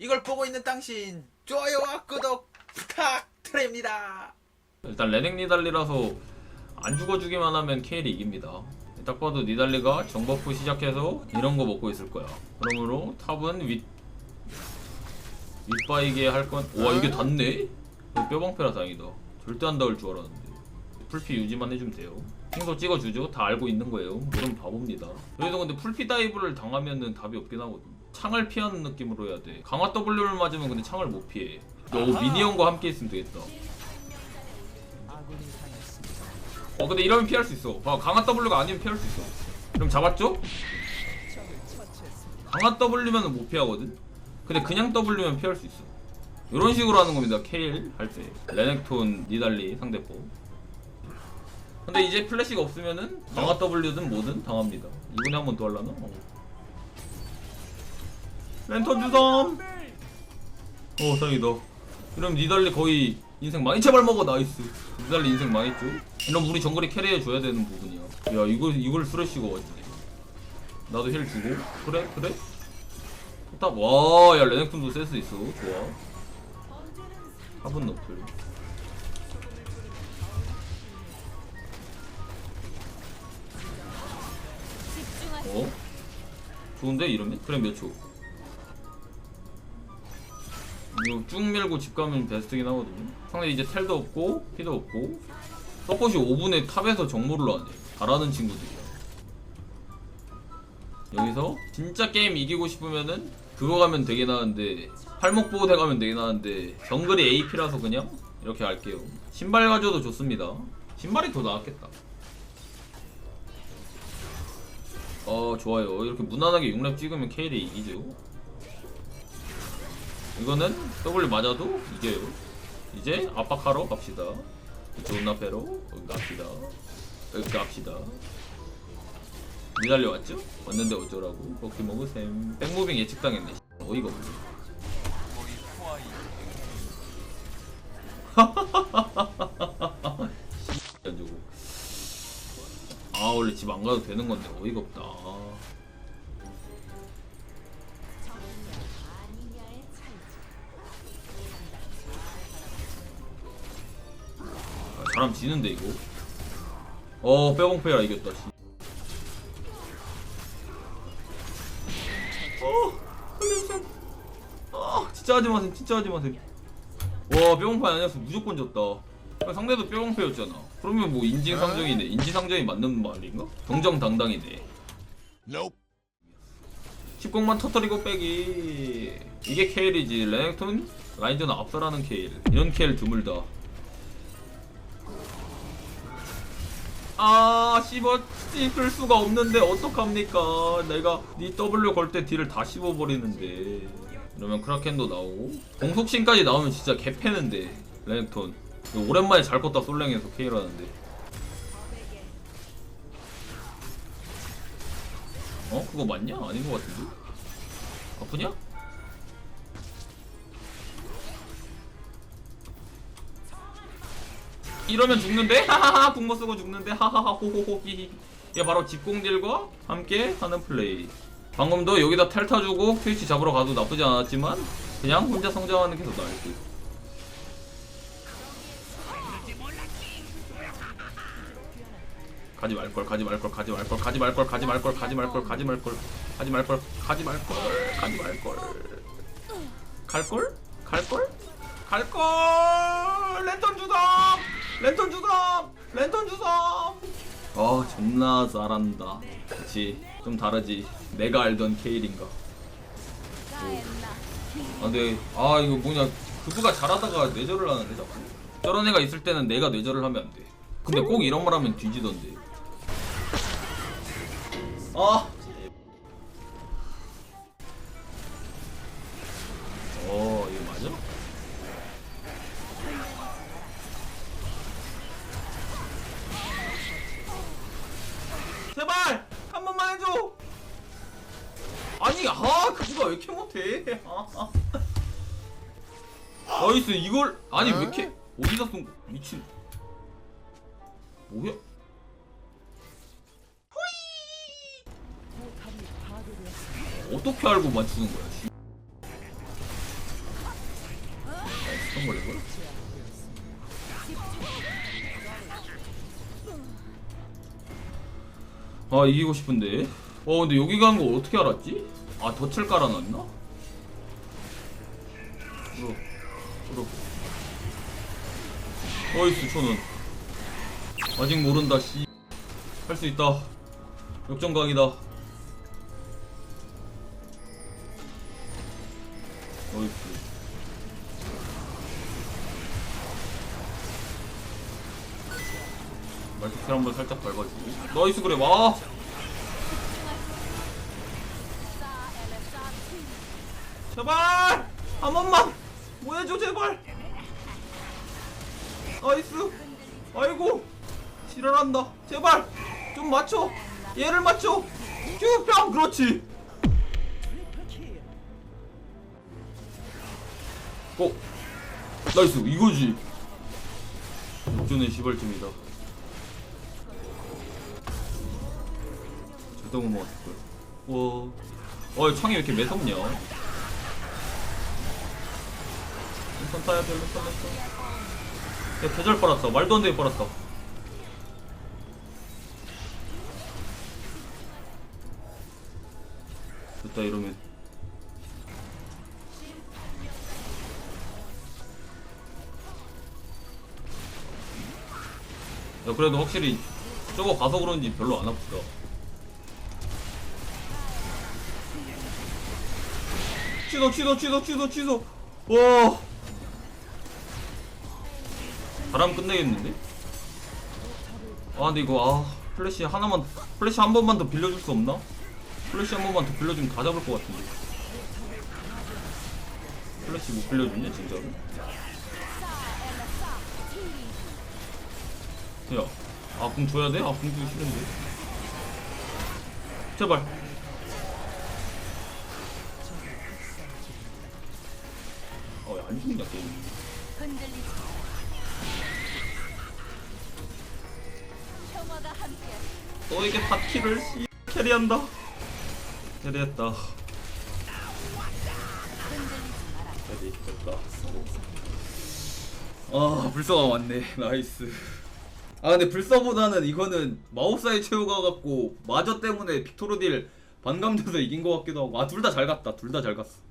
이걸 보고 있는 당신 좋아요와 구독 부탁드립니다. 일단 레넥 니달리라서 안 죽어주기만 하면 케일이 이깁니다. 딱 봐도 니달리가 정버프 시작해서 이런 거 먹고 있을 거야. 그러므로 탑은 윗 윗바이게 할 건. 와 이게 닿네? 뼈방패라 다행이다. 절대 안 닿을 줄 알았는데. 풀피 유지만 해주면 돼요. 킹도 찍어주죠. 다 알고 있는 거예요. 이런 바보입니다. 여기서 근데 풀피 다이브를 당하면은 답이 없긴 하거든. 창을 피하는 느낌으로 해야 돼. 강화 W를 맞으면 근데 창을 못 피해. 너 미니언과 함께 있으면 되겠다. 어 근데 이러면 피할 수 있어 봐 강한 W가 아니면 피할 수 있어 그럼 잡았죠? 강한 W면 못 피하거든 근데 그냥 W면 피할 수 있어 이런 식으로 하는 겁니다 케일 할 때 레넥톤 니달리 상대포 근데 이제 플래시가 없으면은 강한 W든 뭐든 당합니다 이번에 한 번 더 할라나? 어. 랜턴 주섬. 어 다행이다. 그럼 니달리 거의 인생 많이 제발 먹어 나이스. 니달리 인생 망했죠. 이런 우리 정글이 캐리해 줘야 되는 부분이야. 야 이걸 이걸 쓰레쉬가 왔지. 나도 힐 주고. 그래 그래? 탑 와야 레넥톤도 센스 있어. 좋아. 화분 너플. 어? 좋은데 이러면? 그래 몇 초? 이거 쭉 밀고 집 가면 베스트긴 하거든요. 상대 이제 텔도 없고 피도 없고 서폿이 5분에 탑에서 정모를 하네. 잘하는 친구들이야. 여기서 진짜 게임 이기고 싶으면은 그거 가면 되긴 하는데 팔목 보호대 가면 되긴 하는데 정글이 AP라서 그냥 이렇게 할게요. 신발 가져도 좋습니다. 신발이 더 나았겠다. 어 좋아요. 이렇게 무난하게 6렙 찍으면 케일이 이기죠. 이거는 W 맞아도 이겨요. 이제 압박하러 갑시다. 좋은 나페로 여기 갑시다. 여기 갑시다. 니달려 왔죠? 왔는데 어쩌라고? 먹기 먹으셈. 백무빙 예측당했네. 어이가 없네. 안 주고. 아 원래 집 안 가도 되는 건데 어이가 없다. 아, 사람 지는데 이거. 어 빼봉패라 이겼다. 씨. 어, 흘림샘. 아 진짜 하지 마세요. 진짜 하지 마세요. 와 뼈봉패 아니었으면 무조건 졌다. 상대도 뼈봉패였잖아. 그러면 뭐 인지상정이네. 인지상정이 맞는 말인가? 정정당당이네. Nope. 10공만 터뜨리고 빼기 이게 케일이지 레넥톤 라인전 앞서라는 케일 이런 케일 드물다 아 씹어 씹을 수가 없는데 어떡합니까 내가 니 W 걸 때 딜을 다 씹어버리는데 이러면 크라켄도 나오고 공속신까지 나오면 진짜 개패는데 레넥톤 오랜만에 잘 컸다 솔랭에서 케일 하는데 어? 그거 맞냐? 아닌 것 같은데? 아프냐? 이러면 죽는데? 하하하 궁모 쓰고 죽는데? 하하하 호호호 히히. 이게 바로 집공딜과 함께 하는 플레이. 방금도 여기다 텔 타주고 트위치 잡으러 가도 나쁘지 않았지만 그냥 혼자 성장하는 게 더 나을 듯 가지 말걸 가지 말걸 가지 말걸 가지 말걸 가지 말걸 가지 말걸 가지 말걸 가지 말걸 가지 말걸 가지 말걸. 갈걸? 갈걸? 갈걸 랜턴 주섬 아 존나 잘한다. 그치? 좀 다르지? 내가 알던 케일인가? 아 근데 아 이거 뭐냐. 그부가 잘하다가 뇌절을 하는데 자꾸 저런 애가 있을 때는 내가 뇌절을 하면 안돼. 근데 꼭 이런 말 하면 뒤지던데. 아 제발! 한 번만 해줘! 아니, 아, 그거가 왜 이렇게 못해? 아, 아. 나이스, 이걸, 아니, 왜 이렇게, 어디다 쏜, 미친. 뭐야? 어떻게 알고 맞추는 거야? 씨. 스턴 걸린 거야? 아 이기고 싶은데. 어 근데 여기 간 거 어떻게 알았지? 아 덫을 깔아놨나? 그럼 그럼 어이스 천원 아직 모른다 씨할 수 있다. 역전강이다 말티킬 한번 살짝 밟아주고 나이스 그래 와! 제발! 한 번만! 뭐 해줘 제발! 나이스! 아이고! 지랄한다. 제발! 좀 맞춰. 얘를 맞춰. 쭉뿅 그렇지. 어 나이스 이거지. 역전의 시발점이다 먹었을 거야 와 어, 창이 왜 이렇게 매섭냐. 랜선 따야 돼 랜선 랜선 야 개잘 빨았어. 말도 안 되게 빨았다 됐다 이러면. 야 그래도 확실히 저거 가서 그런지 별로 안 아프다 취소 취소 취소 취소 취소 와 바람 끝내겠는데? 아 근데 이거 아 플래시 하나만 플래시 한 번만 더 빌려줄 수 없나? 플래시 한 번만 더 빌려주면 다 잡을 것 같은데 플래시 못 빌려주냐 진짜로? 야, 아궁 줘야 돼? 아궁 주기 싫은데 제발 안 죽냐 게임. 흔들리지 평화가 함께 너에게 바퀴를 씨 캐리한다. 캐리했다. 흔들리지 마라 캐리 됐다. 아 불서가 왔네. 나이스. 아 근데 불서보다는 이거는 마법사의 최후가 갖고 마저 때문에 빅토르딜 반감돼서 이긴 것 같기도 하고. 아 둘 다 잘 갔다. 둘 다 잘 갔어